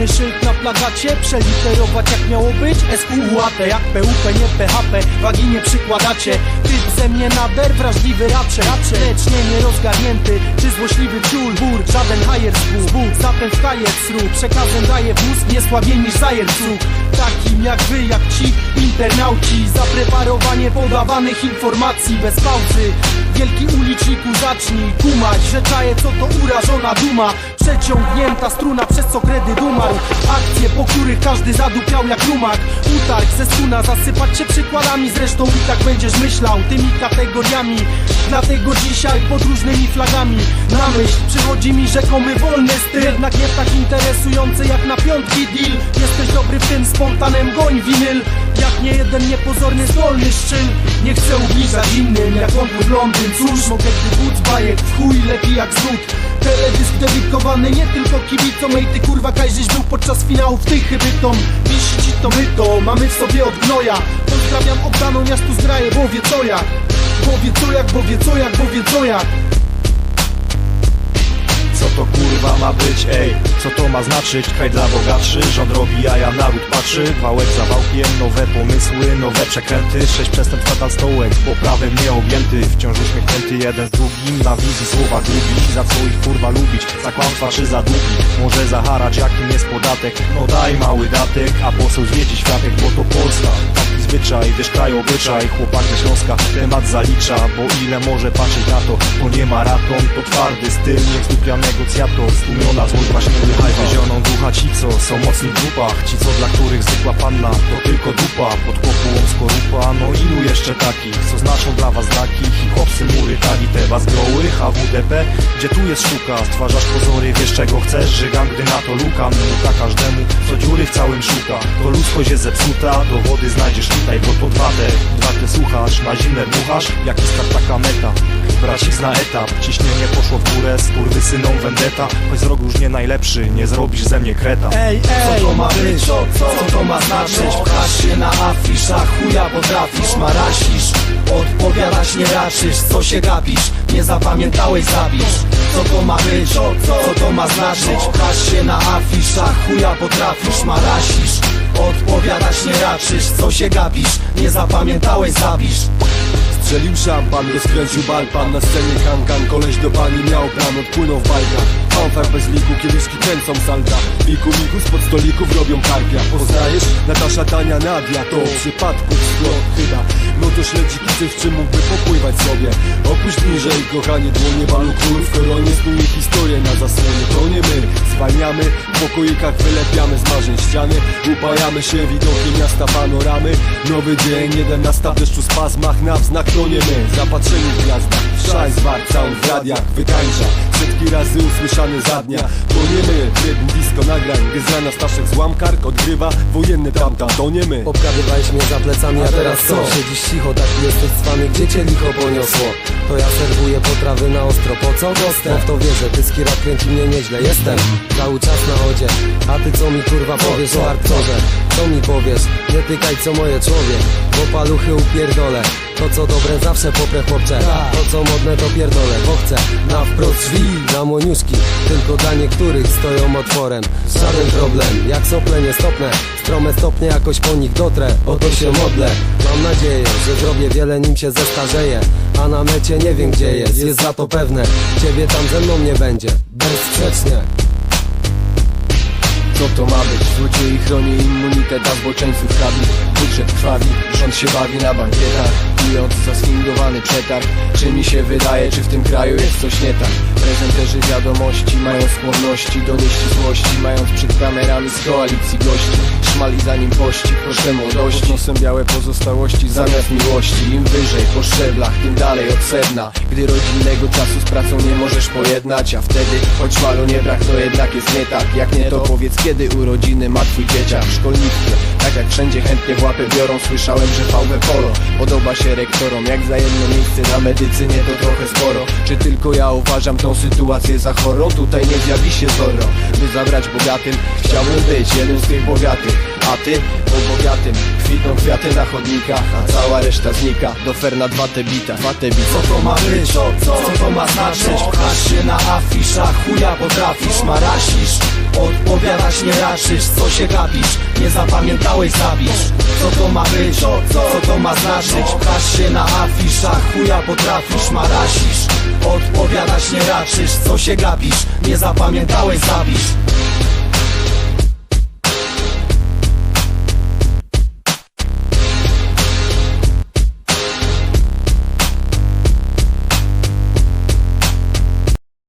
Czarny szyld na plagacie, przeliterować jak miało być? SQUAT, jak PUP, nie PHP, wagi nie przykładacie. Typ ze mnie nader, wrażliwy raczej, Lecz nie, rozgarnięty, czy złośliwy ciul Bór, żaden hajer z Bóg, zatem w kajet sru. Przekazem daje w mózg, nie słabiej niż zajercu Takim jak wy, jak ci internauci. Zapreparowanie podawanych informacji bez pauzy. Wielki uliczniku zacznij kumać Że czaje co to urażona duma. Przeciągnięta struna przez co kredyt umarł Akcje, po których każdy zadupiał jak rumak. Utarg ze skuna, zasypać się przykładami. Zresztą i tak będziesz myślał tymi kategoriami. Dlatego dzisiaj pod różnymi flagami. Na myśl przychodzi mi rzekomy wolny styl. Jednak nie tak interesujący jak na piątki deal. Jesteś dobry w tym spontanem goń winyl. Jak nie jeden niepozorny zdolny szczyl. Nie chcę ubliżać innym jak on Londyn Cóż, mogę gdy wódz bajek w chuj lepiej jak znud Teledysk dedykowany nie tylko kibicom. Ej ty kurwa Kajżyś był podczas finałów tych chybytom Wisi ci to my to, mamy w sobie od gnoja. Pozdrawiam obdaną miastu zgraję, bo wie co jak. Bo wie co jak, bo wie co jak, bo wie co jak Co to kurwa ma być, ej, co to ma znaczyć? Kraj dla bogatszy, rząd robi jaja, naród patrzy. Wałek za wałkiem, nowe pomysły, nowe przekręty. Sześć przestępstw fatal stołek, bo prawem nie objęty Wciąż uśmiechnięty jeden z drugim, na wizji słowa drugi. Za co ich kurwa lubić, za kłamstwa czy za długi? Może za haracz, jakim jest podatek? No daj mały datek, a poseł zwiedzi światek, bo to Polska Zwyczaj, wiesz kraj obyczaj, chłopak Śląska temat zalicza Bo ile może patrzeć na to, to nie maraton, to twardy styl Niech zdupia negocjator, stłumiona złość właśnie Niechaj wyzioną ducha co są mocni w grupach Ci co dla których zwykła panna to tylko dupa. Pod kopułą skorupa, no ilu jeszcze takich Co znaczą dla was znaki, hip-hopsy, mury, tagi Te was groły, HWDP, gdzie tu jest sztuka? Stwarzasz pozory, wiesz czego chcesz, żygam gdy na to luka. Minuta każdemu, co dziury w całym szuka. To ludzkość jest zepsuta, dowody znajdziesz tutaj Bo to dwa te, dwa te słuchasz, na zimne dmuchasz Jaki start taka meta, bracik zna etap Ciśnienie poszło w górę, skurwysynom vendetta Choć rogu już nie najlepszy, nie zrobisz ze mnie kreta Ej, ej, Co to ma być? Co, co to ma znaczyć? Pchasz się na afiszach, chuja potrafisz, marasisz Odpowiadać nie raczysz, co się gapisz? Nie zapamiętałeś, zapisz Co to ma być? Co, co to ma znaczyć? Pchasz się na afiszach, chuja potrafisz, marasisz Odpowiadać nie raczysz, co się gapisz? Nie zapamiętałeś, zapisz Strzelił szampan, rozkręcił balpan Na scenie kankan, koleś do pani miał plan Odpłynął w bajkach. Fanfar bez liku, kieliszki kręcą salta. Miku miku spod stolików robią karpia. Poznajesz? Natasza Tania Nadia To przypadku splot chyba. No to śledziki coś w czym mógłby popływać sobie. Opuść niżej, kochanie, dłonie balu król W koronie. Snuje historię na zasłonie. To nie my, zwalniamy W pokoikach wylepiamy z marzeń ściany. Upajamy się widokiem miasta panoramy. Nowy dzień, jeden na deszczu spazmach. Na wznak to nie my, zapatrzeni w gwiazdach Szaj zwar, sound w radiach wykańcza. Setki razy usłyszany za dnia. To nie my, rytm disco nagrań. Gdy z rana Staszek złam kark odgrywa Wojenny tamtam, to nie my. Obgadywałeś mnie za plecami, a teraz co? Siedzisz cicho, tak jesteś cwany, gdzie cię licho poniosło? To ja serwuję potrawy na ostro, po co dostęp? W to wierzę, tyski rap kręci mnie nieźle, jestem cały czas na chodzie. A ty co mi kurwa powiesz o hardkorze? Co mi powiesz? Nie tykaj co moje człowiek, bo paluchy upierdolę. To co dobre zawsze poprę chłopcze. To co modne to pierdolę, bo chcę. Na wprost drzwi, na moniuszki. Tylko dla niektórych stoją otworem. Żaden problem, jak sople nie stopnę Strome stopnie jakoś po nich dotrę. O to się modlę. Mam nadzieję, że zrobię wiele nim się zestarzeję. A na mecie nie wiem gdzie jest, jest za to pewne. Ciebie tam ze mną nie będzie, bezsprzecznie Co to ma być? Złodziei chroni immunitet, a zboczeńców krawi Budżet krwawi, rząd się bawi na bankietach Pijąc za sfingowany przetarg. Czy mi się wydaje, czy w tym kraju jest coś nie tak? Prezenterzy wiadomości mają skłonności do nieścisłości Mając przed kamerami z koalicji gości. Szmali za nim pościg, proszę młodości. Pod nosem białe pozostałości zamiast miłości. Im wyżej po szczeblach, tym dalej od sedna. Gdy rodzinnego czasu z pracą nie możesz pojednać A wtedy, choć malu nie brak, to jednak jest nie tak. Jak nie to powiedz, kiedy urodziny ma twój dzieciak w szkolnictwie Tak jak wszędzie chętnie w łapy biorą Słyszałem, że VW Polo podoba się rektorom Jak za jedno miejsce na medycynie to trochę sporo Czy tylko ja uważam tą sytuację za chorą? Tutaj nie zjawi się Zorro By zabrać bogatym Chciałbym być jednym z tych bogatych A ty? Po bogatym kwitną kwiaty kwiaty na chodnikach A cała reszta znika Do ferna dwa te bita, dwa te bita Co to ma być? Co, co, co to ma znaczyć? Pchasz się na afiszach, chuja potrafisz, marasisz Odpowiadasz, nie raszysz, co się gapisz? Nie zapamiętałeś, zabisz Co to ma być? Co, co, co to ma znaczyć? Pchasz się na afiszach, chuja potrafisz, marasisz Odpowiadasz, nie raczysz, co się gapisz? Nie zapamiętałeś, zabisz